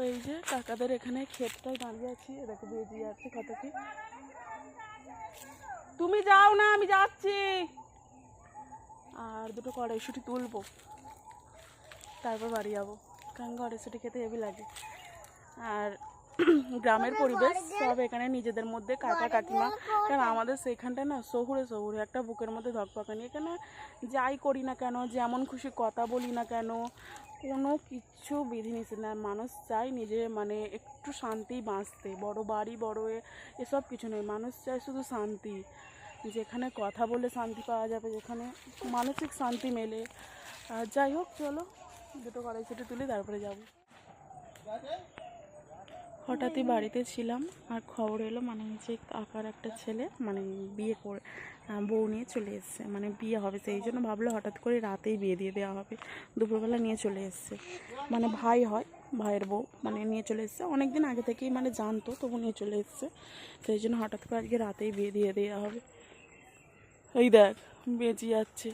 এই যে কাকাদের এখানে ক্ষেতটায় দাঁড়িয়ে আছি। এ দেখো বেজিয়ে আছে কত কি তুমি যাও না, আমি যাচ্ছি। আর দুটো কড়াইশুটি তুলবো। তারপর বাড়ি যাব। কারণ কড়াইশুটি খেতে হেভি লাগে। আর গ্রামের পরিবেশ সব এখানে নিজেদের মধ্যে, কাকা, কাকিমা। কারণ আমাদের সেইখানটা না শহুরে শহুরে, একটা বুকের মধ্যে ধকপকানি এখানে যাই করি না কেন, যেমন খুশি কথা বলি না কেন কোনো কিচ্ছু বিধিনিষেধ না। মানুষ চায় নিজের মানে একটু শান্তি বাঁচতে, বড় বাড়ি, বড় এসব কিছু নয়। মানুষ চায় শুধু শান্তি। যেখানে কথা বলে শান্তি পাওয়া যাবে, যেখানে মানসিক শান্তি মেলে। আর যাই হোক, চলো, দুটো কড়াইশুটি তুলে তারপরে যাব। হঠাৎই বাড়িতে ছিলাম আর খবর এলো মানে যে কাকার একটা ছেলে মানে বিয়ে করে বউ নিয়ে চলে এসছে। মানে বিয়ে হবে, সেই জন্য ভাবলো হঠাৎ করে রাতেই বিয়ে দিয়ে দেওয়া হবে। দুপুরবেলা নিয়ে চলে এসছে। মানে ভাই হয়, ভাইয়ের বউ মানে নিয়ে চলে এসছে। অনেক দিন আগে থেকেই মানে জানতো, তবু নিয়ে চলে এসছে। সেই জন্য হঠাৎ করে আজকে রাতেই বিয়ে দিয়ে দেওয়া হবে। এই দেখ, বেঁচে যাচ্ছে।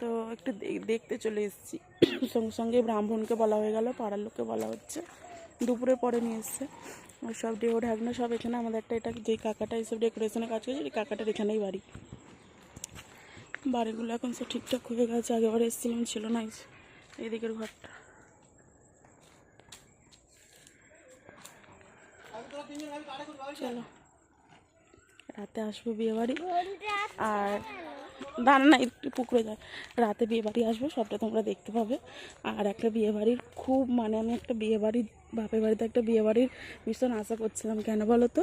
তো একটু দেখতে চলে এসেছি। সঙ্গে সঙ্গে ব্রাহ্মণকে বলা হয়ে গেল, পাড়ার লোককে বলা হচ্ছে। দুপুরের পরে নিয়ে এসছে। সব ডেও ঢাকনা সব এখানে আমাদের একটা এটা যেই কাকাটা এইসব ডেকোরেশনের কাজ করছে এই কাকাটার এখানেই বাড়ি। বাড়িগুলো এখন সব ঠিকঠাক হয়ে গেছে আগেবার এসেছিলাম ছিল না যে, ঘরটা। চলো। রাতে আসব বিয়ে বাড়ি আর দাঁড়া না একটু পুকুরে যায়। রাতে বিয়ে বাড়ি আসব, সবটা তোমরা দেখতে পাবে। আর একটা বিয়ে বাড়ির খুব মানে আমি একটা বিয়ে বাড়ির, বাপের বাড়িতে একটা বিয়ে বাড়ির ভীষণ আশা করছিলাম। কেন বলো তো?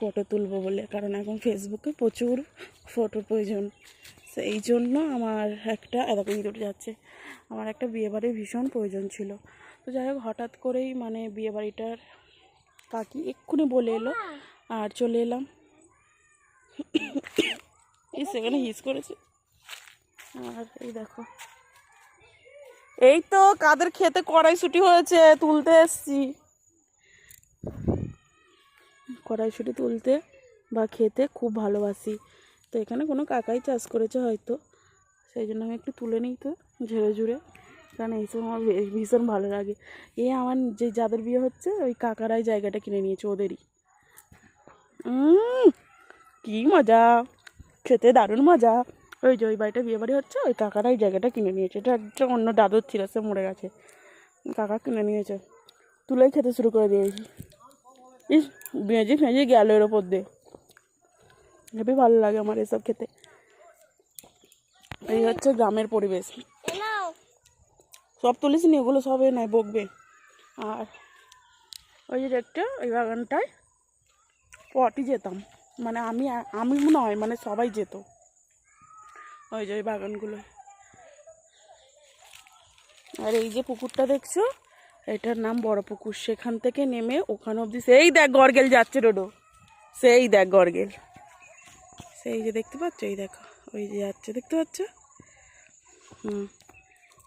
ফটো তুলবো বলে। কারণ এখন ফেসবুকে প্রচুর ফটোর প্রয়োজন। সেই জন্য আমার একটা এরকম ইঁদুর যাচ্ছে। আমার একটা বিয়ে বাড়ির ভীষণ প্রয়োজন ছিল। তো যাই হোক, হঠাৎ করেই মানে বিয়ে বাড়িটার কাকি এক্ষুনি বলে এলো। আর চলে এলাম। এই সেখানে হিস করেছে। আর এই দেখো। এই তো কাদের খেতে কড়াইশুটি হয়েছে তুলতে এসছি। কড়াইশুটি তুলতে বা খেতে খুব ভালোবাসি। তো এখানে কোনো কাকাই চাষ করেছে হয়তো। সেই জন্য আমি একটু তুলে নিই তো ঝেড়ে ঝুড়ে। কারণ এইসব আমার ভীষণ ভালো লাগে। এ আমার যে যাদের বিয়ে হচ্ছে ওই কাকারাই জায়গাটা কিনে নিয়েছে ওদেরই। কি মজা। খেতে দারুণ মজা। ওই যে ওই বাড়িটা বিয়ে বাড়ি হচ্ছে, ওই কাকারা এই জায়গাটা কিনে নিয়েছে। এটা একটা অন্য দাদুর ছিল, সে মরে গেছে। কাকা কিনে নিয়েছে। তুলেই খেতে শুরু করে দিয়েছি। ইস, ভেঁজে ফেঁজে গেল এর ওপর দিয়ে। হেবি ভালো লাগে আমার এসব খেতে। এই হচ্ছে গ্রামের পরিবেশ। সব তুলিস নি, ওগুলো সব নাই, বকবে। আর ওই যে একটা ওই বাগানটায় পটি যেতাম। মানে আমি আমি নয় মানে সবাই যেত। ওই যে ওই বাগানগুলো আর এই যে পুকুরটা দেখছ, এটার নাম বড় পুকুর। সেখান থেকে নেমে ওখানে অবধি সেই দেখ গরগেল যাচ্ছে রোডো সেই দেখ গরগেল। সেই যে দেখতে পাচ্ছ? এই দেখো, ওই যে যাচ্ছে, দেখতে পাচ্ছ? হুম।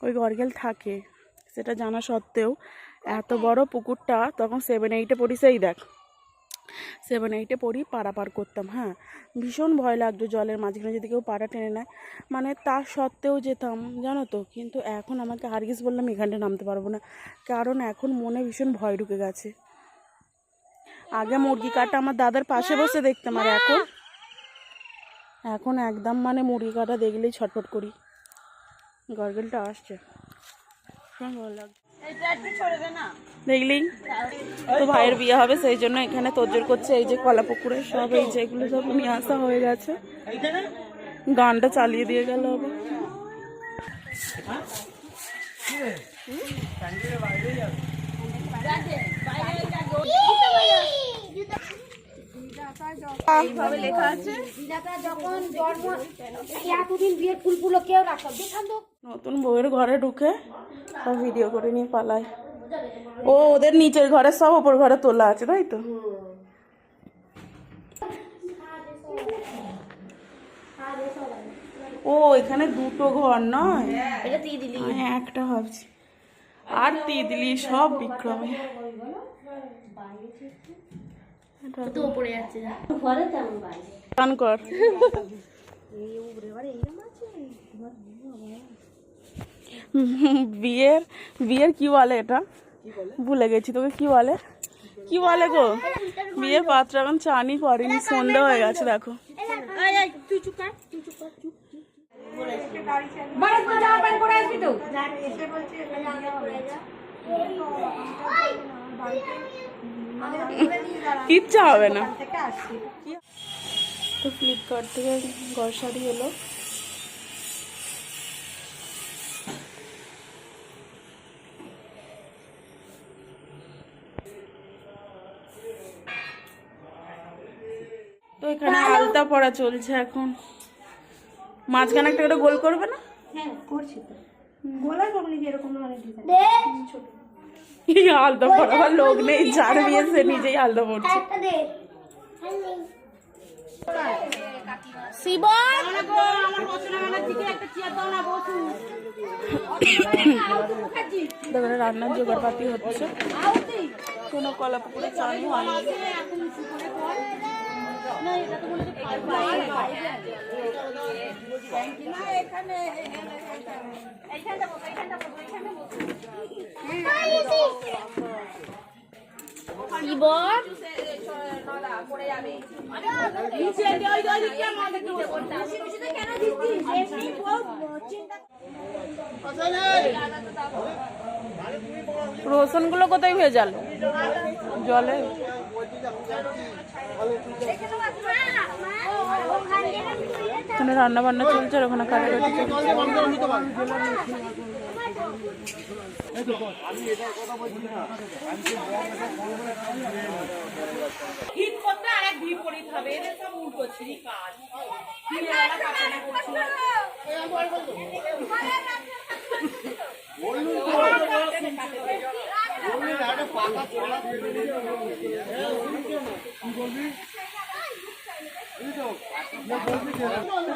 ওই গরগেল থাকে। সেটা জানা সত্ত্বেও এত বড় পুকুরটা তখন সেভেন এইটে পড়ি, সেই দেখ। সেভেন এইটে পড়ি পাড়া পার করতাম হ্যাঁ। ভীষণ ভয় লাগতো জলের মাঝখানে যদি কেউ পাড়া টেনে নেয়। মানে তার সত্ত্বেও যেতাম, জানো তো? কিন্তু এখন আমাকে হারগিস বললাম এখানটা নামতে পারব না। কারণ এখন মনে ভীষণ ভয় ঢুকে গেছে। আগে মুরগি কাটা আমার দাদার পাশে বসে দেখতাম, আর এখন? এখন একদম মানে মুরগি কাটা দেখলেই ছটফট করি। গরগেলটা আসছে। ভালো লাগছে। দেখলি? তো ভাইয়ের বিয়ে হবে সেই জন্য এখানে তোজোর করছে এই যে কলা পুকুরে সব এই যে এগুলো সব নিয়ে আসা হয়ে গেছে। গানটা চালিয়ে দিয়ে গেল আবার। বিধাতা যখন জন্ম এতদিন বিয়ের ফুলগুলো কেউ রাখতো নতুন বউয়ের ঘরে ঢুকে সব ভিডিও করে নিয়ে পালায়। ও ওদের নিচের ঘরে সব ওপর ঘরে তোলা আছে তাই তো? ও এখানে দুটো ঘর নয়? দিয়ে একটা ভাবছি। আর তিতলি সব বিক্রমে। তো উপরে যাচ্ছে ঘরে তেমন বাইরে গান কর বিয়ের বিয়ের কি বলে এটা ভুলে গেছি তোকে কি বলে কি বলে গো বিয়ে পাত্র এখন চানি করেনি সন্ধে হয়ে গেছে দেখো বারাত কিচ্ছু হবে না। তো ফ্লিপকার্ট থেকে ঘর শাড়ি এলো। তো এখানে আলতা পড়া চলছে এখন। মাঝখানে একটা করে গোল করবে না? হ্যাঁ করছি তো। গোলা করবি এরকম মানে ডিজাইন এই আলতা পড়াবার লোক নেই যার বিয়ে সে নিজেই আলতা পড়ছে। শিবন দেখো রান্নার জোগাড়পাতি হচ্ছে। কোনো কলা পুকুরে চালু হয়নি। শিবন রসুনগুলো কোথায় ভেজালো? জলে? ওখানে রান্না বান্না চলছে আর ওখানে কাটাকাটি চলছে।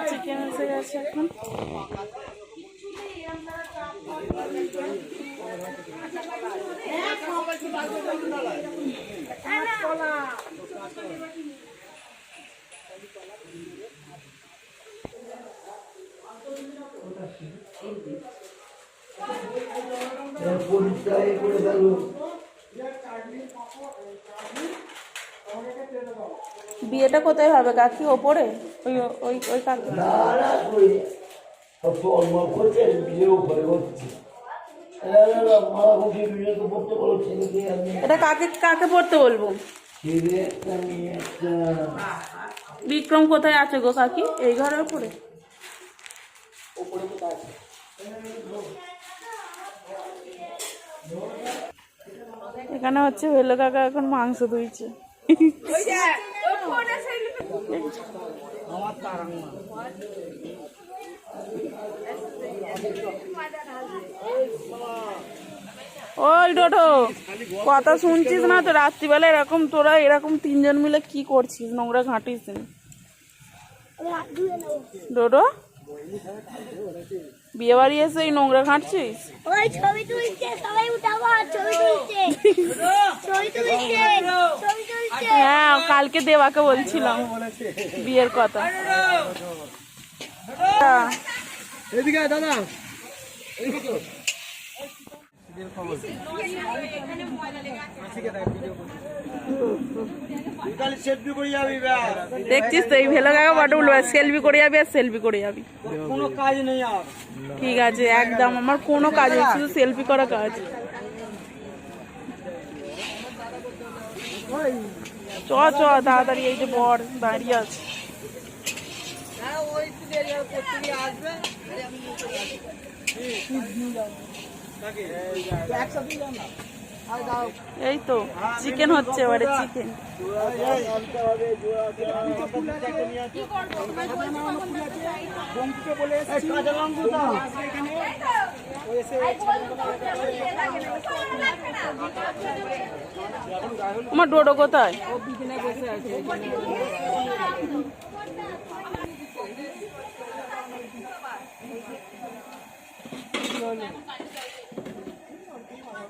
চিকেন এসে গেছে এখন। পরিচয় করে গেল বিয়েটা কোথায় হবে? কাকি ওপরে? ওই ওই ওই কাকি। এটা কাকে কাকে পড়তে বলব? বিক্রম কোথায় আছে গো কাকি? এই ঘরের উপরে? এখানে হচ্ছে ভেলো কাকা এখন মাংস ধুইছে। ওই ডোডো কথা শুনছিস না তো? রাত্রিবেলা এরকম তোরা এরকম তিনজন মিলে কি করছিস? নোংরা ঘাঁটিস। ডোডো? বিয়ে বাড়ি এসে এই নোংরা ঘাঁটছিস ওই ছবি তুলছে সবাই উঠাবো ছবি তুলছে। ছবি তুলছে হ্যাঁ কালকে দেবাকে বলছিলাম বিয়ের কথা। এদিকে দাদা। করে যাবি দেখছিস তো এই ভেলো কাকা বড় বলব সেলফি করে যাবি আর সেলফি করে যাবি। কোনো কাজ নেই আর। ঠিক আছে একদম। আমার কোনো কাজ নেই শুধু সেলফি করা কাজ। চ চ তাড়াতাড়ি এই যে বর দাঁড়িয়ে আছে। এই তো চিকেন হচ্ছে এবারে চিকেন আমার ডোডো কোথায়?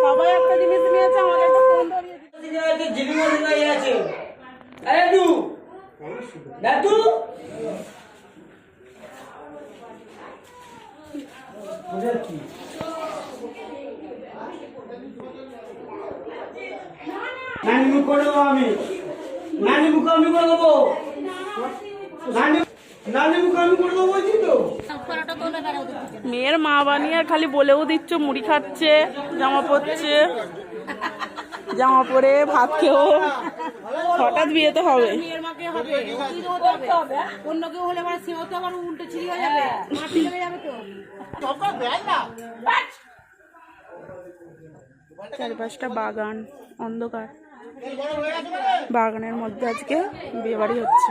সবাই একটা জিনিস নিয়েছে আমাকে একটা ফোন ধরিয়ে দিতে। নানি মুখ করে দেবো আমি। নানি মুখ আমি করে দেবো নানি নানি মুখ আমি করে দেবো বলছি তো মেয়ের মা বানিয়ে আর খালি বলেও দিচ্ছ, মুড়ি খাচ্ছে, জামা পরছে। জামা পরে ভাত খেয়েও হঠাৎ বিয়েতে হবে। অন্য চারপাশটা বাগান, অন্ধকার। বাগানের মধ্যে আজকে বিয়ে বাড়ি হচ্ছে।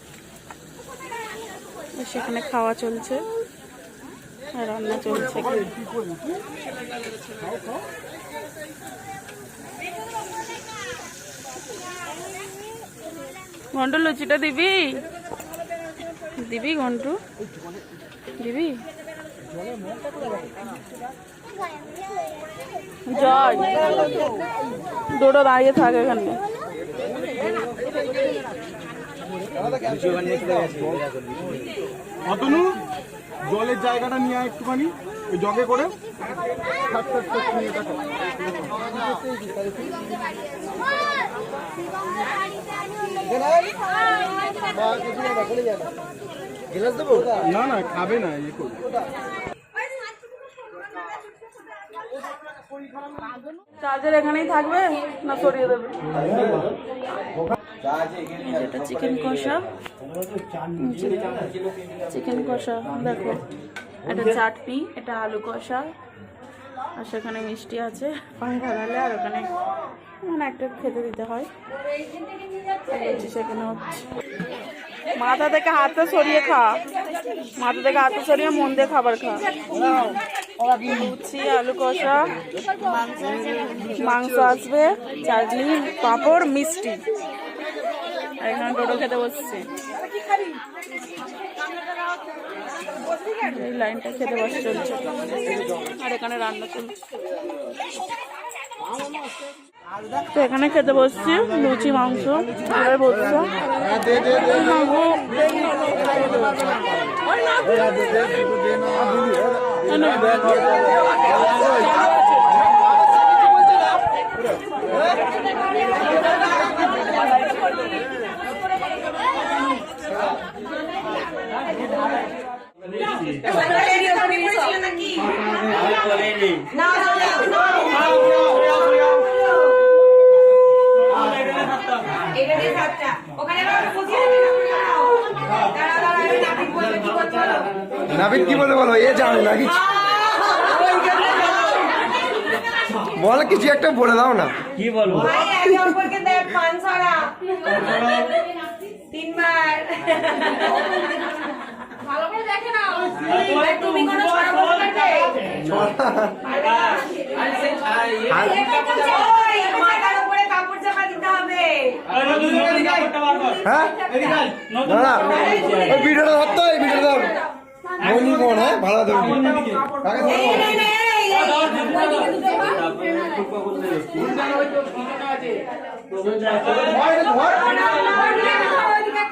সেখানে খাওয়া চলছে রান্না চলছে। ঘন্টু, লুচিটা দিবি? দিবি ঘন্টু? দিবি? জয়। ডোডো দাঁড়িয়ে থাকে এখানে। অতনু, জলের জায়গাটা নিয়ে একটুখানি জগে করে। না না, খাবে না ইয়ে করবে চার্জার এখানেই থাকবে না সরিয়ে দেবে এটা চিকেন কষা। চিকেন কষা, দেখো, এটা চাটনি, এটা আলু কষা, আর সেখানে মিষ্টি আছে পায়রা ঢালে আর ওখানে মানে একটা খেতে দিতে হয়। সেখানে হচ্ছে, মাথা থেকে হাতটা সরিয়ে খা। মাথা থেকে হাতটা সরিয়ে মন দিয়ে খাবার খা। লুচি আলু কষা, মাংস আসবে, চাটনি, পাঁপড়, মিষ্টি। এখানে টোটো খেতে বসছে এই লাইনটা খেতে বসে চলছে আর এখানে রান্না চলছে তো এখানে খেতে বসছি লুচি মাংস এবার বসছে নাবিদ কি বলে বলো? এ জানে নাকি বল কিছু একটা বলে দাও না। কি বলব? তিনবার। ভালো করে দেখে নাও। তুমি কোনো ছড়া বলতে মাথার উপরে কাপড় চাপা দিতে হবে। হ্যাঁ? না না ওই ভিডিওটা ধরতো এই ভিডিওটা মনি কোন হ্যাঁ ভাড়া ধরবি কাকে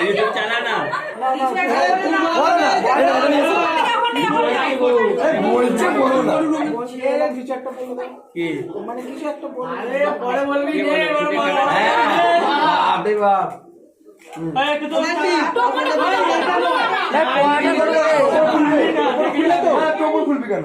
নিয়ে এবার তো ওটা ধরে রাখতে হবে। বঙ্গু বলো বলো বলো অসুবিধা নেই, বলো। আস্তে আস্তে মনে মনে বলো বলো না, এই রাজনী এসো। এই বলছে বলো না বাপরে বাপ খুলবে তো হ্যাঁ টোপর খুলবি কেন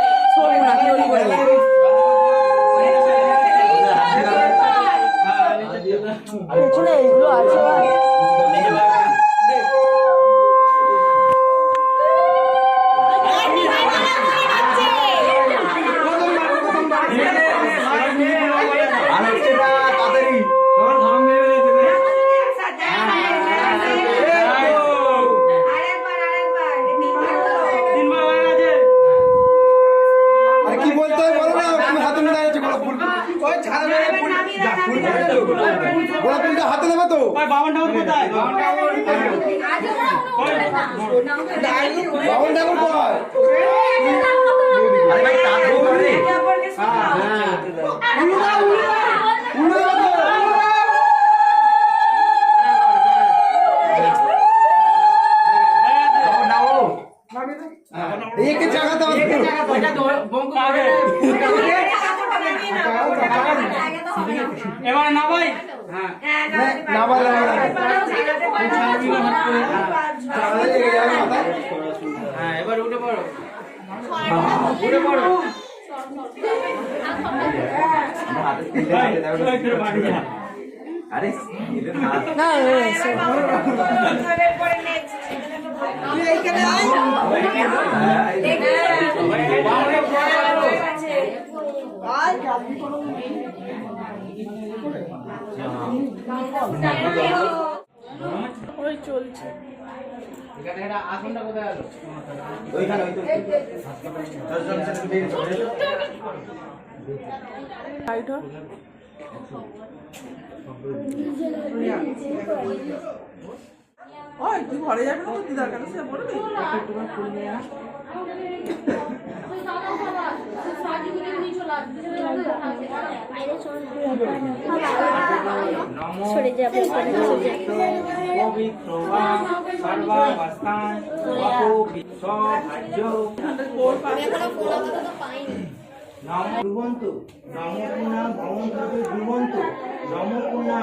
হয়? পাঁচবার পাঁচবার পেছনে এইগুলো আছে আর ছাড়া মেরে ফুল ফুল পড়ে তো। গোলাপ ফুলটা হাতে নেবে তো? বাবন ঠাকুর কয় আরে ভাই তাড়াতাড়ি করে। এবার না ভাই না বলে হ্যাঁ এবার উঠে পড়ো উঠে পড়ো ওই চলছে এখানে এটা আসনটা কোথায় আলো ওইখানে ওই হ। ওই তুই ঘরে যাবি না তুই দরকার সে বলবি? সরে যাবে সরে যাবে পবিত্র সর্বাবস্থান ভাজ্য নম ধ্রুবন্ত নম পুনা ভবন্তকে ধ্রুবন্ত নম পুনা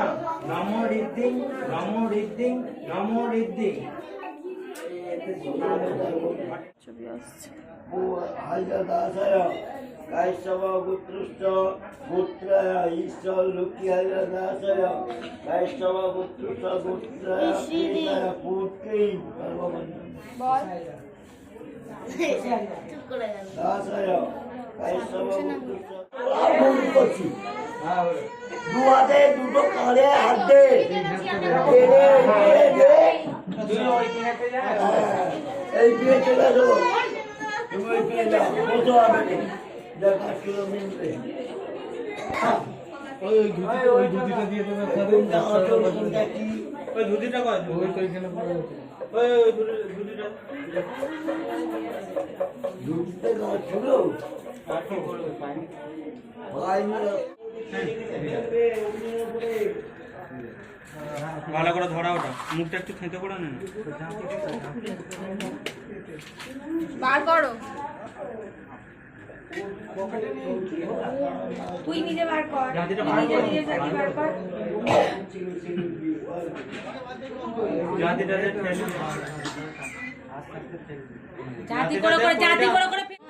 ঈশ্বর লক্ষ্মী পুত্রী দাসায় দুটো কাঁধে হাত দে। এই বিয়ে চলে আসো তুমি ওই বিয়ে যাও কত হবে দেখা কিলো মিলবে ওই ধুতিটা দিয়ে দেবে ওই ধুতিটা কয় ওই তো এখানে ওই ওই ধুতিটা গাছ ছিল ভাই মিলে ভালো করে ধরা ওটা। মুখটা একটু খেতে করে নেন বার করো। তুই নিজে বার কর। নিজে কর। নিজে জাতি বার কর। জাতিটা যে ঠেলে জাতি করে করে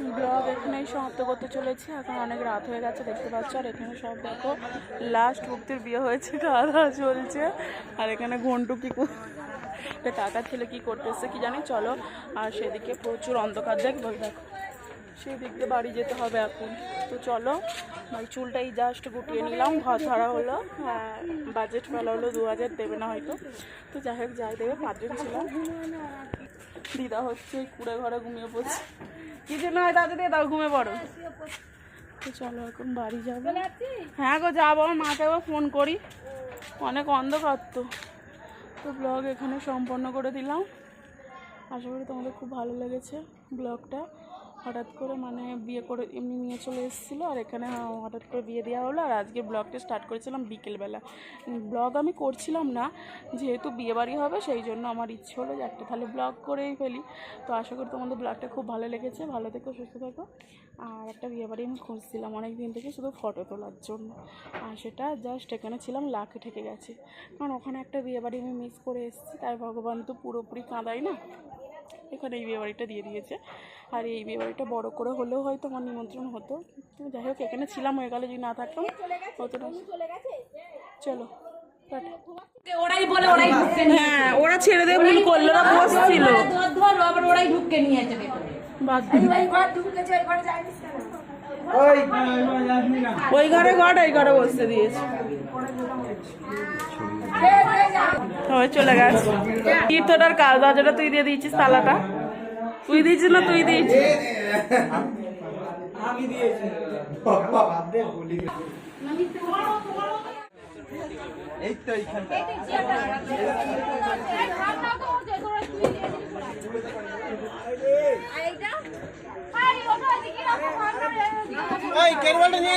ব্লগ এখানেই সমাপ্ত করতে চলেছি। এখন অনেক রাত হয়ে গেছে, দেখতে পাচ্ছ? আর এখানে সব দেখো লাস্ট মুক্তির বিয়ে হয়েছে খাওয়া দাওয়া চলছে। আর এখানে ঘন্টু কি কর- এটা কাকা ছেলে কি করতেছে কি জানি? চলো, আর সেদিকে প্রচুর অন্ধকার, দেখ, বল, দেখো। সেই দিক দিয়ে বাড়ি যেতে হবে এখন। তো চলো ভাই চুলটাই জাস্ট গুটিয়ে নিলাম, ঘর ধরা হলো। বাজেট ফেলা হলো, দু হাজার দেবে না হয়তো। তো যাই হোক, যাই দেবে, পাঁচজন ছিলাম। দিদা হচ্ছে, কুড়ে ঘরে ঘুমিয়ে পড়ছে। কিছু নয় তাড়াতাড়ি দিয়ে তাও ঘুমে পড়ো। তো চলো এখন বাড়ি যাব। হ্যাঁ গো যাব আমার মাকে আবার ফোন করি। অনেক অন্ধকার তো। তো ব্লগ এখানে সম্পন্ন করে দিলাম। আশা করি তোমাদের খুব ভালো লেগেছে ব্লগটা হঠাৎ করে মানে বিয়ে করে এমনি নিয়ে চলে এসেছিল আর এখানে হঠাৎ করে বিয়ে দেওয়া হলো আর আজকে ব্লগটা স্টার্ট করেছিলাম বিকেলবেলা। ব্লগ আমি করছিলাম না, যেহেতু বিয়েবাড়ি হবে সেই জন্য আমার ইচ্ছে হলো যে একটা তাহলে ব্লগ করেই ফেলি। তো আশা করি তোমাদের ব্লগটা খুব ভালো লেগেছে, ভালো থেকো, সুস্থ থেকো। আর একটা বিয়েবাড়ি আমি খুঁজছিলাম অনেক দিন থেকে শুধু ফটো তোলার জন্য। আর সেটা জাস্ট এখানে ছিলাম, লাখে ঠেকে গেছে। কারণ ওখানে একটা বিয়েবাড়ি আমি মিস করে এসেছি, তাই ভগবান তো পুরোপুরি কাঁদাই না। এখানে এই বিয়েবাড়িটা দিয়ে দিয়েছে আর এই বিয়েবাড়িটা বড় করে হলেও হয়তো আমার নিমন্ত্রণ হতো যাই হোক এখানে ছিলাম হয়ে গেলে যদি না থাকতাম হতো না চলো ওরাই বলে ওরাই ঢুকতে হ্যাঁ ওরা ছেড়ে দিয়ে ভুল করল না বসছিল ধর ধর আবার ওরাই বাদ ওই ঘরে ঘর এই ঘরে বসতে দিয়েছে সবাই চলে গেছে। তীর্থটার কাজ দরজাটা তুই দিয়ে দিয়েছিস, তালাটা? তুই দিয়েছিস না তুই দিয়েছিস? কেরওয়ালটা নিয়ে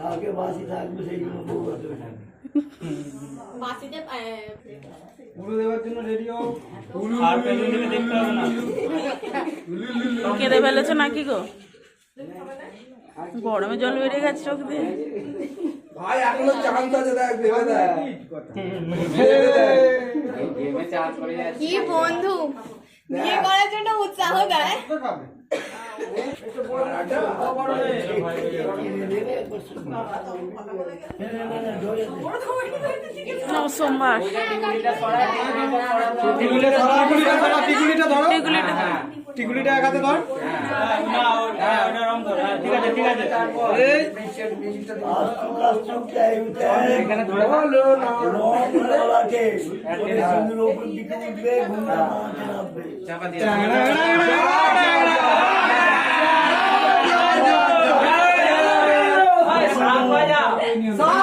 কালকে বাসি থাকবে সেই জন্য বউ বাসি পুরো দেওয়ার জন্য রেডি হও। আর পেছন দেখতে হবে না। কেঁদে ফেলেছো নাকি গো? গরমে জল বেরিয়ে গেছে চোখ দিয়ে। ভাই এখনও চান্স আছে দেখ ভেবে দেখ। কি বন্ধু বিয়ে করার জন্য উৎসাহ দেয়। সোমবার টিকুলিটা ধরো। টিকুলিটা। ধরো এগুলিটা টিকুলিটা এক হাতে ধর। না ধর। হ্যাঁ, ঠিক আছে ঠিক আছে এখানে বলো না রং 我爱